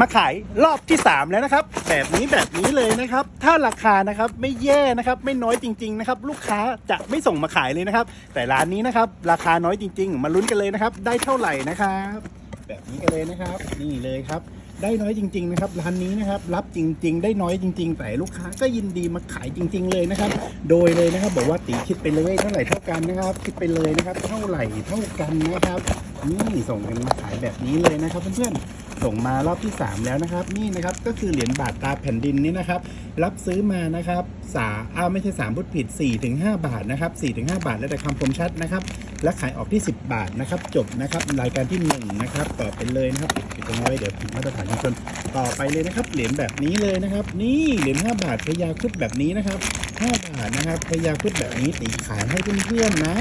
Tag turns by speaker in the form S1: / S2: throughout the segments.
S1: มาขายรอบที่ 3 แล้วนะครับ แบบนี้แบบนี้เลยนะครับ ถ้าราคานะครับไม่แย่นะครับ ไม่น้อยจริงๆนะครับลูกค้าจะไม่ส่งมาขายเลยนะครับ แต่ร้านนี้นะครับ ราคาน้อยจริง ๆ มาลุ้นกันเลยนะครับ ได้เท่าไหร่นะครับ แบบนี้กันเลยนะครับ นี่เลยครับ ได้น้อยจริง ๆ นะครับ ร้านนี้นะครับ รับจริง ๆ ได้น้อยจริง ๆ แต่ลูกค้าก็ยินดีมาขายจริง ๆ เลยนะครับ โดยเลยนะครับ บอกว่าตีคิดไปเลยเท่าไหร่เท่ากันนะครับ คิดไปเลยนะครับ เท่าไหร่เท่ากันนะครับ นี่ส่งกันมาขายแบบนี้เลยนะครับเพื่อนๆ ส่งมารอบที่ 3 แล้วนะครับ นี่นะครับก็คือเหรียญบาทตาแผ่นดินนี่นะครับ รับซื้อมานะครับสาอ้าวไม่ใช่3พุทธผิด4ถึง5บาทนะครับ4ถึง5บาท แล้วแต่คำคมชัดนะครับ และขายออกที่ 10 บาทนะครับ จบนะครับรายการที่ 1 นะครับต่อไปเลยนะครับปิดตรงนี้ไว้เดี๋ยวผิดมาตรฐานชุมชนต่อไปเลยนะครับ เหรียญแบบนี้เลยนะครับ นี่เหรียญ5บาทพญาคุดแบบนี้นะครับ5บาทนะครับพญาคุดแบบนี้ตีขายให้เพื่อนๆนะ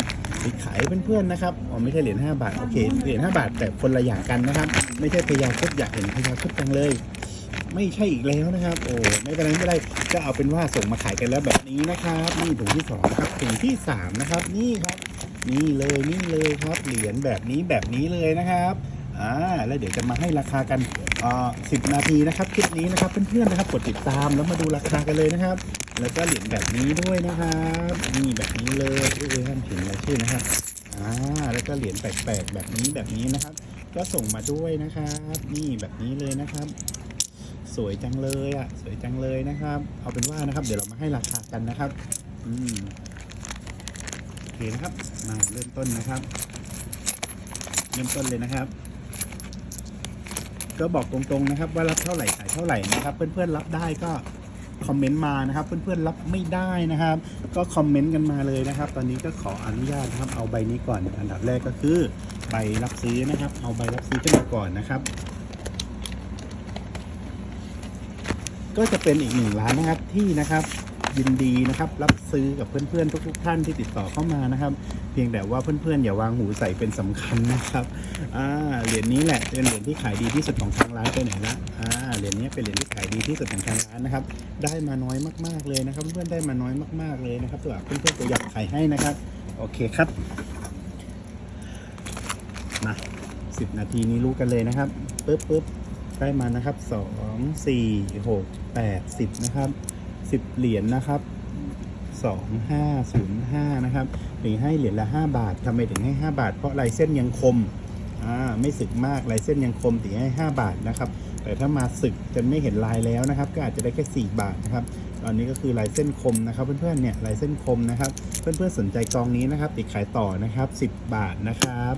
S1: ขายเพื่อนๆนะครับอ๋อไม่ใช่เหรียญ5บาทโอเคเหรียญ5บาทแต่คนละอย่างกันนะครับ ไม่ใช่พญาครุดอยากเห็นพญาครุดจังเลย ไม่ใช่อีกแล้วนะครับ โอ้ไม่เป็นไรไม่เป็นไรก็เอาเป็นว่าส่งมาขายกันแล้วแบบนี้นะครับนี่ถุงที่สองครับถุงที่สามนะครับ นี่ครับนี่เลยนี่เลยครับเหรียญแบบนี้แบบนี้เลยนะครับอ่าแล้วเดี๋ยวจะมาให้ราคากัน สิบนาทีนะครับคลิปนี้นะครับเพื่อนๆนะครับกดติดตามแล้วมาดูราคากันเลยนะครับ แล้วก็เหรียญแบบนี้ด้วยนะครับนี่แบบนี้เลยเอ้ยห้ามเขียนรายชื่อนะครับอ่าแล้วก็เหรียญแปลกๆแบบนี้แบบนี้นะครับ ก็ส่งมาด้วยนะครับ นี่แบบนี้เลยนะครับ สวยจังเลยอะสวยจังเลยนะครับ เอาเป็นว่านะครับ เดี๋ยวเรามาให้ราคากันนะครับ อืมโอเคนะครับมาเริ่มต้นนะครับ เริ่มต้นเลยนะครับ ก็บอกตรงๆนะครับว่ารับเท่าไหร่ขายเท่าไหร่นะครับ เพื่อนๆรับได้ก็คอมเมนต์มานะครับ เพื่อนๆรับไม่ได้นะครับ ก็คอมเมนต์กันมาเลยนะครับ ตอนนี้ก็ขออนุญาตนะครับ เอาใบนี้ก่อนอันดับแรกก็คือใบรับซื้อนะครับ เอาใบรับซื้อขึ้นมาก่อนนะครับ ก็จะเป็นอีกหนึ่งร้านนะครับที่นะครับ ยินดีนะครับ รับซื้อกับเพื่อนๆ ทุก ๆ ท่านที่ติดต่อเข้ามานะครับ เพียงแต่ว่าเพื่อนๆ อย่าวางหูใส่เป็นสำคัญนะครับอ่าเหรียญนี้แหละเป็นเหรียญที่ขายดีที่สุดของทางร้านไปไหนละอ่าเหรียญนี้เป็นเหรียญที่ขายดีที่สุดของทางร้านนะครับ ได้มาน้อยมากๆเลยนะครับ เพื่อนๆได้มาน้อยมากๆเลยนะครับตัวเพื่อนๆตัวอยากขายให้นะครับ โอเคครับมาสิบนาทีนี้รู้กันเลยนะครับปึ๊บปึ๊บได้มานะครับสองสี่หกแปดสิบนะครับ สิบเหรียญนะครับสองห้าศูนย์ห้านะครับถึงให้เหรียญละห้าบาททำไมถึงให้ห้าบาท เพราะลายเส้นยังคมอ่าไม่สึกมากลายเส้นยังคมถึงให้ห้าบาทนะครับแต่ถ้ามาสึกจนไม่เห็นลายแล้วนะครับ ก็อาจจะได้แค่สี่บาทนะครับตอนนี้ก็คือลายเส้นคมนะครับ เพื่อนๆเนี่ยลายเส้นคมนะครับ เพื่อนๆสนใจกองนี้นะครับ ติดขายต่อนะครับสิบบาทนะครับ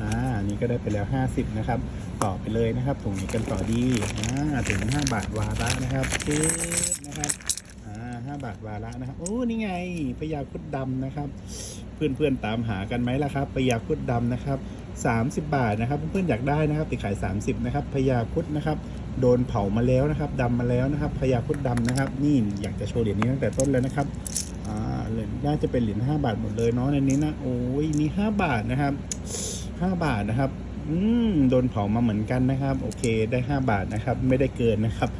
S1: อ่านี่ก็ได้ไปแล้วห้าสิบนะครับต่อไปเลยนะครับถุงนี้กันต่อดีอ่าถึงห้าบาทวาระนะครับนะครับาห้าบาทวาระนะครับโอ้นี่ไงพญาคุดดำนะครับ เพื่อนๆตามหากันไหมล่ะครับพญาคุดดำนะครับ 30 บาทนะครับ เพื่อนๆอยากได้นะครับติดขาย 30 นะครับพญาคุดนะครับโดนเผามาแล้วนะครับดำมาแล้วนะครับพญาคุดดำนะครับ นี่อยากจะโชว์เหรียญนี้ตั้งแต่ต้นแล้วนะครับอ่าเหรียญน่าจะเป็นเหรียญ5บาทหมดเลยเนาะในนี้นะโอ้ยนี่5บาทนะครับ 5 บาทนะครับอืมโดนเผามาเหมือนกันนะครับ โอเคได้ 5 บาทนะครับ ไม่ได้เกินนะครับ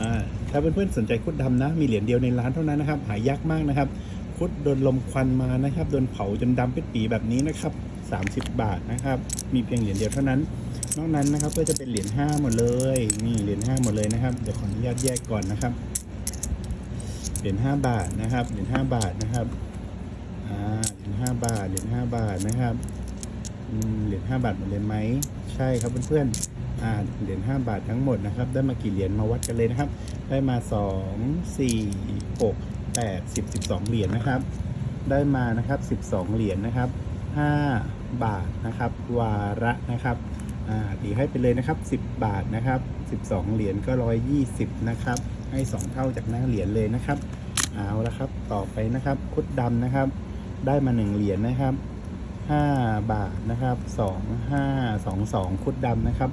S1: อ่า ถ้าเพื่อนๆสนใจคุดดำนะ มีเหรียญเดียวในร้านเท่านั้นนะครับ หายากมากนะครับ คุดโดนลมควันมานะครับ โดนเผาจนดำเป็นปีแบบนี้นะครับ 30 บาทนะครับ มีเพียงเหรียญเดียวเท่านั้น นอกนั้นนะครับก็จะเป็นเหรียญ5หมดเลย นี่เหรียญ5หมดเลยนะครับ เดี๋ยวขออนุญาตแยกก่อนนะครับ เหรียญ5บาทนะครับ เหรียญ5บาทนะครับ อ่า เหรียญ5บาท เหรียญ5บาทนะครับ เหรียญ5บาทหมดเลยไหม ใช่ครับเพื่อนๆ เหรียญ5บาททั้งหมดนะครับ ได้มากี่เหรียญมาวัดกันเลยนะครับ ได้มา 2 4 6 8 10 12 เหรียญนะครับ ได้มานะครับ 12 เหรียญนะครับ 5 บาทนะครับ วาระนะครับตีให้ไปเลยนะครับ 10 บาทนะครับ 12 เหรียญก็ 120 นะครับ ให้ 2 เท่าจากหน้าเหรียญเลยนะครับ เอาละครับ ต่อไปนะครับคุดดำนะครับ ได้มา 1 เหรียญนะครับ 5 บาทนะครับ 2 5 2 2คุดดำนะครับ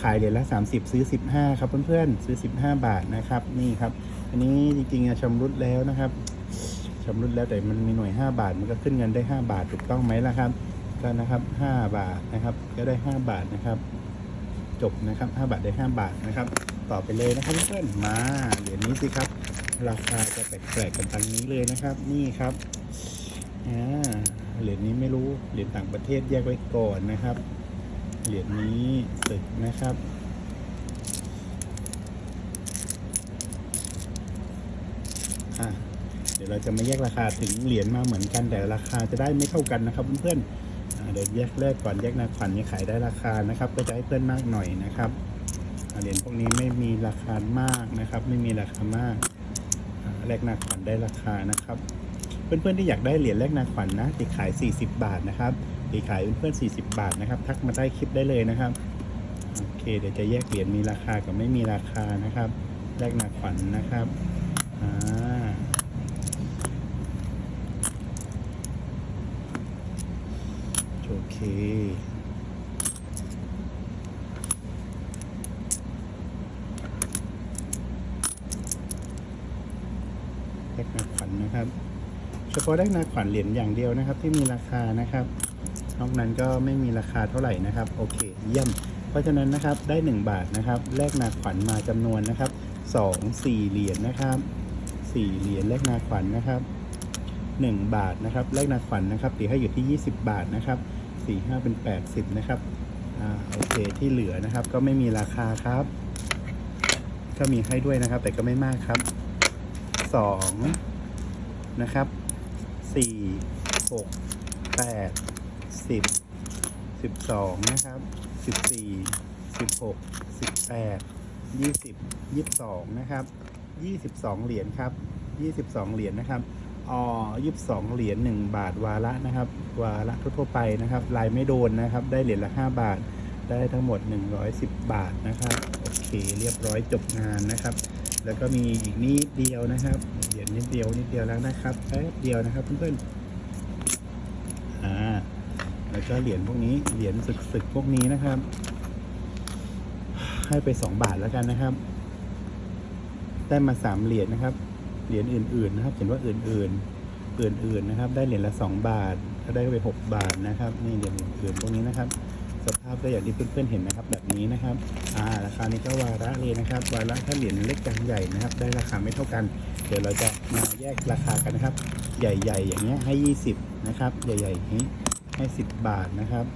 S1: ขายเหรียญละ 30 ซื้อ 15 ครับเพื่อนๆ ซื้อ 15 บาทนะครับ นี่ครับ อันนี้จริงๆอะชำรุดแล้วนะครับชำรุดแล้วแต่มันมีหน่วย 5 บาท มันก็ขึ้นเงินได้ 5 บาทถูกต้องไหมล่ะครับ ก็นะครับ 5 บาทนะครับ ก็ได้ 5 บาทนะครับ จบนะครับ 5 บาทได้ 5 บาทนะครับ ต่อไปเลยนะครับเพื่อนๆ มาเหรียญนี้สิครับ ราคาจะแปลกๆกันตังนี้เลยนะครับ นี่ครับ อ่า เหรียญนี้ไม่รู้ เหรียญต่างประเทศแยกไว้ก่อนนะครับ เหรียญนี้ตึกนะครับ อะเดี๋ยวเราจะมาแยกราคาถึงเหรียญมาเหมือนกันแต่ราคาจะได้ไม่เท่ากันนะครับเพื่อนๆเดี๋ยวแยกแรกก่อนแยกนาขวัญนี่ขายได้ราคานะครับ ก็จะให้เพื่อนมากหน่อยนะครับเหรียญพวกนี้ไม่มีราคามากนะครับ ไม่มีราคามากแลกนาขวัญได้ราคานะครับ เพื่อนๆที่อยากได้เหรียญแลกนาขวัญนนะติดขาย 40 บาทนะครับ ตีขายเพื่อนๆ40 บาทนะครับ ทักมาใต้คลิปได้เลยนะครับ โอเค เดี๋ยวจะแยกเหรียญมีราคากับไม่มีราคานะครับแรกนาขวัญนะครับอ่าโอเคแรกนาขวัญนะครับ เฉพาะแรกนาขวัญเหรียญอย่างเดียวนะครับ ที่มีราคานะครับ นอกนั้นก็ไม่มีราคาเท่าไหร่นะครับ โอเค เยี่ยม เพราะฉะนั้นนะครับได้ 1 บาทนะครับ แลกนาขวัญมาจำนวนนะครับ 2 4 เหรียญนะครับ 4 เหรียญแลกนาขวัญนะครับ 1 บาทนะครับ แลกนาขวัญนะครับตีให้อยู่ที่ 20 บาทนะครับ4 5 เป็น 80 นะครับอ่าโอเคที่เหลือนะครับ ก็ไม่มีราคาครับ ก็มีให้ด้วยนะครับ แต่ก็ไม่มากครับ 2 นะครับ 4 6 8 10สิบสองนะครับสิบสี่สิบหกสิบแปดยี่สิบยี่สิบสองนะครับยี่สิบสองเหรียญครับยี่สิบสองเหรียญนะครับอ๋อยี่สิบสองเหรียญหนึ่งบาทวาระนะครับ วาระทั่วไปนะครับ ลายไม่โดนนะครับ ได้เหรียญละห้าบาท ได้ทั้งหมดหนึ่งร้อยสิบบาทนะครับ โอเคเรียบร้อยจบงานนะครับ แล้วก็มีอีกนิดเดียวนะครับ เหรียญนิดเดียวนิดเดียวแล้วนะครับแป๊บเดียวนะครับเพื่อนๆอ่า แล้วก็เหรียญพวกนี้เหรียญศึกๆพวกนี้นะครับ ให้ไปสองบาทแล้วกันนะครับ ได้มาสามเหรียญนะครับ เหรียญอื่น ๆ นะครับ เขียนว่าอื่น ๆ อื่น ๆ นะครับ ได้เหรียญละสองบาทถ้าได้ไปหกบาทนะครับ นี่เหรียญอื่นๆพวกนี้นะครับ สภาพก็อย่างที่เพื่อนๆเห็นนะครับ แบบนี้นะครับ อ่าราคานี้ก็วาระเลยนะครับ วาระถ้าเหรียญเล็กกลางใหญ่นะครับ ได้ราคาไม่เท่ากัน เดี๋ยวเราจะมาแยกราคากันนะครับ ใหญ่ ๆ อย่างเงี้ยให้ยี่สิบนะครับ ใหญ่ๆอย่างนี้ ให้สิบบาทนะครับ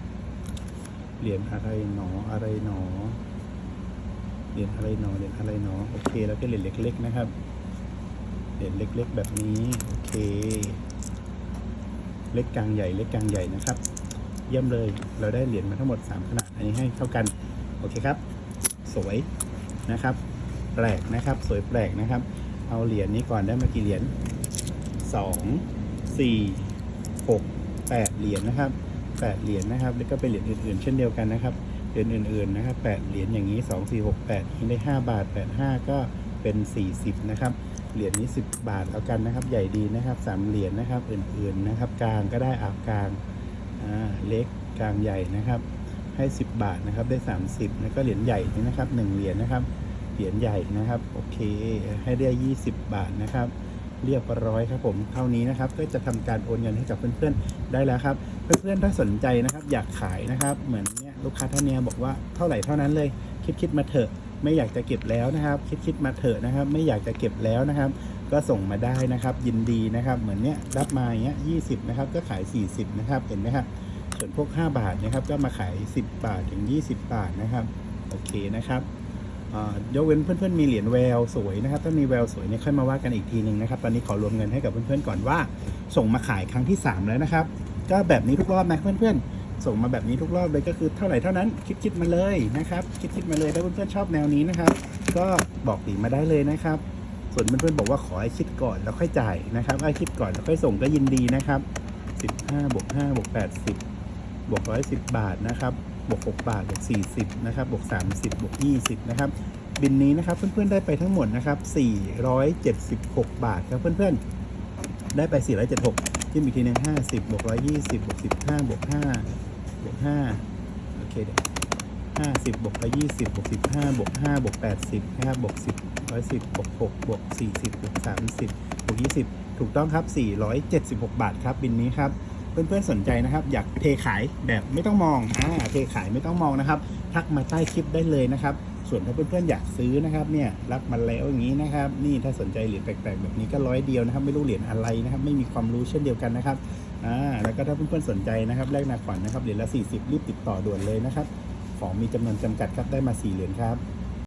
S1: เหรียญอะไรหนออะไรหนอ เหรียญอะไรหนอเหรียญอะไรหนอโอเค แล้วก็เหรียญเล็ก ๆ นะครับ เหรียญเล็ก ๆ แบบนี้โอเค เล็กกลางใหญ่เล็กกลางใหญ่นะครับ เยี่ยมเลยเราได้เหรียญมาทั้งหมด 3 ขนาดอันนี้ให้เท่ากันโอเคครับ สวยนะครับ แปลกนะครับ สวยแปลกนะครับ เอาเหรียญนี้ก่อนได้มากี่เหรียญสองสี่หก แปดเหรียญนะครับแปดเหรียญนะครับ แล้วก็เป็นเหรียญอื่นๆ เช่นเดียวกันนะครับ เหรียญอื่นๆนะครับแปดเหรียญอย่างนี้สองสี่หกแปดได้ห้าบาทแปดห้าก็เป็นสี่สิบนะครับ เหรียญนี้สิบบาทแล้วกันนะครับ ใหญ่ดีนะครับสามเหรียญนะครับ อื่นๆนะครับ กลางก็ได้อาบกลาง อ่า เล็ก กลางใหญ่นะครับ ให้ 10 บาทนะครับ ได้ 30 แล้วก็เหรียญใหญ่นี่นะครับ 1 เหรียญนะครับ เหรียญใหญ่นะครับ โอเค ให้ได้ 20 บาทนะครับ เรียบร้อยครับผมเท่านี้นะครับก็จะทำการโอนเงินให้กับเพื่อนๆได้แล้วครับเพื่อนๆถ้าสนใจนะครับ อยากขายนะครับเหมือนเนี้ยลูกค้าท่านเนี้ยบอกว่าเท่าไหร่เท่านั้นเลยคิดคิดๆมาเถอะไม่อยากจะเก็บแล้วนะครับ คิดคิดๆมาเถอะนะครับ ไม่อยากจะเก็บแล้วนะครับ ก็ส่งมาได้นะครับ ยินดีนะครับ เหมือนเนี้ยรับมาเงี้ยยีนะครับ ก็ขาย 40 นะครับ เห็นไหมครับส่วนพวก 5 บาทนะครับ ก็มาขาย 10 บาทถึง 20 บาทนะครับ โอเคนะครับ ยกเว้นเพื่อนๆมีเหรียญแววสวยนะครับ ถ้ามีแววสวยเนี่ยค่อยมาว่ากันอีกทีหนึ่งนะครับ ตอนนี้ขอรวมเงินให้กับเพื่อนๆก่อนว่า ส่งมาขายครั้งที่ 3 แล้วนะครับ ก็แบบนี้ทุกรอบนะเพื่อนๆ ส่งมาแบบนี้ทุกรอบเลยก็คือเท่าไหร่เท่านั้นคิดๆมาเลยนะครับ คิดๆมาเลยถ้าเพื่อนๆชอบแนวนี้นะครับ ก็บอกดีมาได้เลยนะครับ ส่วนเพื่อนๆบอกว่าขอให้คิดก่อนแล้วค่อยจ่ายนะครับให้คิดก่อนแล้วค่อยส่งก็ยินดีนะครับ15บวก5บวก80บวกร้อยสิบบาทนะครับ บวกหกบาทบวกสี่สิบนะครับบวกสามสิบบวกยี่สิบนะครับบินนี้นะครับเพื่อนๆได้ไปทั้งหมดนะครับสี่ร้อยเจ็ดสิบหกบาทครับเพื่อนๆได้ไปสี่ร้อยเจ็ดหกที่มีทีนึงห้าสิบบวกร้อยยี่สิบบวกสิบห้าบวกห้าบวกห้าโอเคเดี๋ยวห้าสิบบวกร้อยยี่สิบบวกสิบห้าบวกห้าบวกแปดสิบนะครับบวกสิบร้อยสิบบวกหกบวกสี่สิบบวกสามสิบบวกยี่สิบถูกต้องครับสี่ร้อยเจ็ดสิบหกบาทครับบินนี้ครับ เพื่อนๆสนใจนะครับ อยากเทขายแบบไม่ต้องมองอ่าเทขายไม่ต้องมองนะครับ ทักมาใต้คลิปได้เลยนะครับ ส่วนถ้าเพื่อนๆอยากซื้อนะครับเนี่ยรับมาแล้วอย่างนี้นะครับ นี่ถ้าสนใจเหรียญแปลกๆแบบนี้ก็ร้อยเดียวนะครับ ไม่รู้เหรียญอะไรนะครับ ไม่มีความรู้เช่นเดียวกันนะครับอ่าแล้วก็ถ้าเพื่อนๆสนใจนะครับแลกนาขวัญนะครับเหรียญละ 40 รีบติดต่อด่วนเลยนะครับ ของมีจำนวนจำกัดครับได้มา4เหรียญครับ